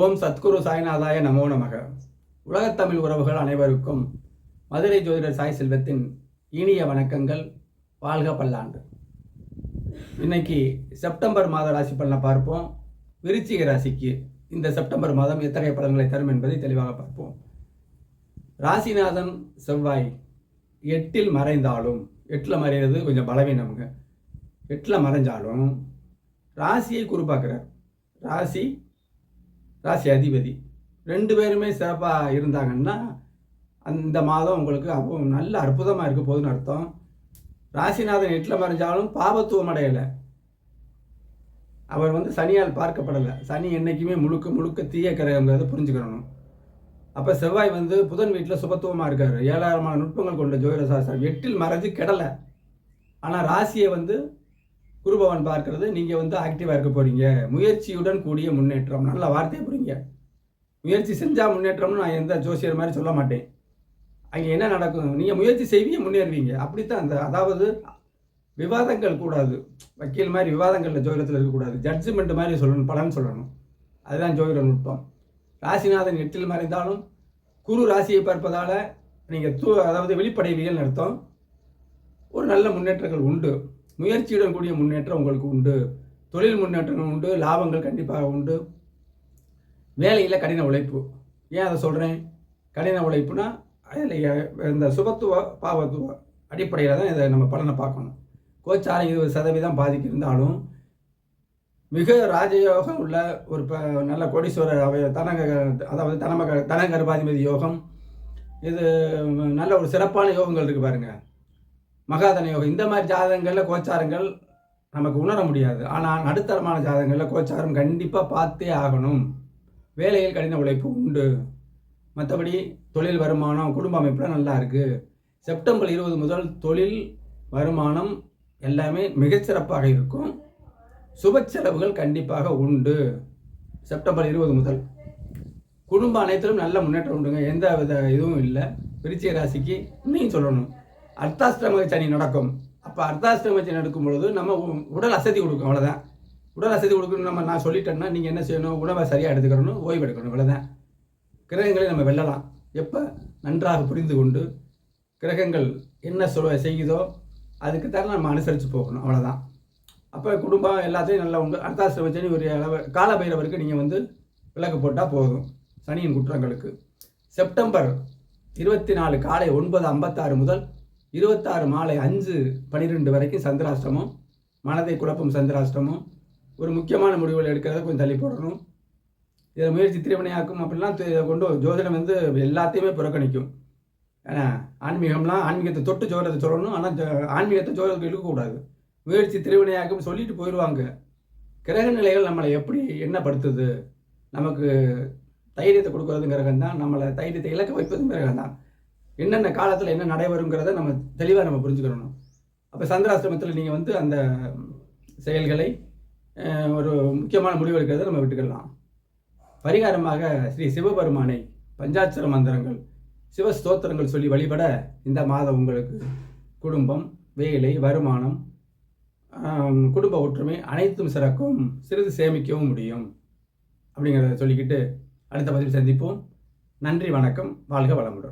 ஓம் சத்குரு சாய்நாதாய நமோ நமக. உலகத்தமிழ் உறவுகள் அனைவருக்கும் மதுரை ஜோதிடர் சாய் செல்வத்தின் இனிய வணக்கங்கள். வாழ்க பல்லாண்டு. இன்னைக்கு செப்டம்பர் மாத ராசி பலனை பார்ப்போம். விருச்சிக ராசிக்கு இந்த செப்டம்பர் மாதம் எத்தகைய பலன்களை தரும் என்பதை தெளிவாக பார்ப்போம். ராசிநாதன் செவ்வாய் எட்டில் மறைந்தாலும் எட்டில் மறைகிறது கொஞ்சம் பலவீனமுங்க எட்டில் மறைஞ்சாலும் ராசியை குறிப்பாக்குறார் ராசி ராசி அதிபதி. ரெண்டு பேருமே சிறப்பாக இருந்தாங்கன்னா அந்த மாதம் உங்களுக்கு அப்போ நல்ல அற்புதமாக இருக்க போகுதுன்னு அர்த்தம். ராசிநாதன் எட்டில் மறைஞ்சாலும் பாபத்துவம் அடையலை. அவர் வந்து சனியால் பார்க்கப்படலை. சனி என்றைக்குமே முழுக்க முழுக்க தீய கிரகங்கிறத புரிஞ்சுக்கிறணும் அப்போ செவ்வாய் வந்து புதன் வீட்டில் சுபத்துவமாக இருக்கார். ஏழாயிரமான நுட்பங்கள் கொண்ட ஜோதிட சாஸ்திரம் எட்டில் மறைஞ்சு கெடலை. ஆனால் ராசியை வந்து குருபவன் பார்க்கறது நீங்கள் வந்து ஆக்டிவாக இருக்க போகிறீங்க முயற்சியுடன் கூடிய முன்னேற்றம். நல்ல வார்த்தையை புரிங்க. முயற்சி செஞ்சால் முன்னேற்றம்னு நான் எந்த ஜோசியர் மாதிரி சொல்ல மாட்டேன். அங்கே என்ன நடக்கும்? நீங்கள் முயற்சி செய்வீங்க முன்னேறுவீங்க. அப்படித்தான் அந்த அதாவது விவாதங்கள் கூடாது. வக்கீல் மாதிரி விவாதங்களில் ஜோதிடத்தில் இருக்கக்கூடாது. ஜட்ஜ்மெண்ட் மாதிரி சொல்லணும் பலன் சொல்லணும். அதுதான் ஜோதிட நுட்பம். ராசிநாதன் எட்டில் மறைந்தாலும் குரு ராசியை பார்ப்பதால் நீங்கள் தூ அதாவது வெளிப்படைவீங்கன்னு அர்த்தம். ஒரு நல்ல முன்னேற்றங்கள் உண்டு. முயற்சியுடன் கூடிய முன்னேற்றம் உங்களுக்கு உண்டு. தொழில் முன்னேற்றங்கள் உண்டு லாபங்கள் கண்டிப்பாக உண்டு. வேலையில் கடின உழைப்பு. ஏன் அதை சொல்கிறேன் கடின உழைப்புனா அதில் இந்த சுபத்துவ பாவத்துவ அடிப்படையில் தான் இதை நம்ம பலனை பார்க்கணும். கோச்சாரம் இருபது சதவீதம் பாதிக்கு இருந்தாலும் மிக ராஜயோகம் உள்ள ஒரு ப நல்ல கோடீஸ்வரர் அவை தனக அதாவது தனமக தனகர்பாதிபதி யோகம். இது நல்ல ஒரு சிறப்பான யோகங்கள் இருக்குது பாருங்கள் மகாதன யோகம் இந்த மாதிரி ஜாதகங்களில் கோச்சாரங்கள் நமக்கு உணர முடியாது. ஆனால் நடுத்தரமான ஜாதகங்களில் கோச்சாரம் கண்டிப்பாக பார்த்தே ஆகணும். வேலையில் கடின உழைப்பு உண்டு. மற்றபடி தொழில் வருமானம் குடும்ப அமைப்பில் நல்லா இருக்குது செப்டம்பர் இருபது முதல் தொழில் வருமானம் எல்லாமே மிகச்சிறப்பாக இருக்கும். சுப செலவுகள் கண்டிப்பாக உண்டு. செப்டம்பர் இருபது முதல். குடும்ப அனைத்திலும் நல்ல முன்னேற்றம் உண்டுங்க. எந்த வித இதுவும் இல்லை. விருச்சிக ராசிக்கு இன்னும் சொல்லணும். அர்த்தாஷ்டம சனி நடக்கும். அப்போ அர்த்தாஷ்டம சனி நடக்கும் பொழுது நம்ம உ- உடல் அசதி கொடுக்கும் அவ்வளோதான் உடல் அசதி கொடுக்கணும் நம்ம நான் சொல்லிட்டேன்னா நீங்கள் என்ன செய்யணும்? உணவை சரியாக எடுத்துக்கணும் ஓய்வு எடுக்கணும் இவ்வளோதான் கிரகங்களை நம்ம வெல்லலாம். எப்போ? நன்றாக புரிந்து கொண்டு கிரகங்கள் என்ன சொல் செய்யுதோ அதுக்கு தான் நம்ம அனுசரித்து போகணும் அவ்வளோதான் அப்போ குடும்பம் எல்லாத்தையும் நல்லா உண்டு அர்த்தாஷ்டம சனி ஒரு அளவு காலபைரவருக்கு நீங்கள் வந்து விளக்கு போட்டால் போதும் சனியின் குற்றங்களுக்கு. செப்டம்பர் இருபத்தி நாலு காலை ஒன்பது ஐம்பத்தாறு முதல் இருபத்தாறு மாலை அஞ்சு பன்னிரெண்டு வரைக்கும் சந்திராஷ்டமம் மனதை குழப்பும் சந்திராஷ்டமம் ஒரு முக்கியமான முடிவுகள் எடுக்கிறத கொஞ்சம் தள்ளி போடணும். இதில் முயற்சி திருவினையாக்கும் அப்படிலாம் கொண்டு ஜோதிடம் வந்து எல்லாத்தையுமே புறக்கணிக்கும். ஏன்னா ஆன்மீகம்லாம் ஆன்மீகத்தை தொட்டு ஜோதிடத்தை சொல்லணும் ஆனால் ஆன்மீகத்தை ஜோதிடத்தை இழுக்கக்கூடாது. முயற்சி திருவினையாக்கும் சொல்லிட்டு போயிடுவாங்க. கிரக நிலைகள் நம்மளை எப்படி என்னப்படுத்துது நமக்கு தைரியத்தை கொடுக்கறதும் கிரகம் தான் நம்மளை தைரியத்தை இலக்க வைப்பதும் கிரகம் தான் என்னென்ன காலத்தில் என்ன நடைபெறுங்கிறத நம்ம தெளிவாக நம்ம புரிஞ்சுக்கணும். அப்போ சந்திராசிரமத்தில் நீங்கள் வந்து அந்த செயல்களை ஒரு முக்கியமான முடிவு எடுக்கிறத நம்ம விட்டுக்கலாம். பரிகாரமாக ஸ்ரீ சிவபெருமானை பஞ்சாட்சர மந்திரங்கள் சிவ ஸ்தோத்திரங்கள் சொல்லி வழிபட இந்த மாதம் உங்களுக்கு குடும்பம் வேலை வருமானம் குடும்ப ஒற்றுமை அனைத்தும் சிறக்கும். சிறிது சேமிக்கவும் முடியும். அப்படிங்கிறத சொல்லிக்கிட்டு அடுத்த பதிவு சந்திப்போம். நன்றி வணக்கம். வாழ்க வளமுடன்.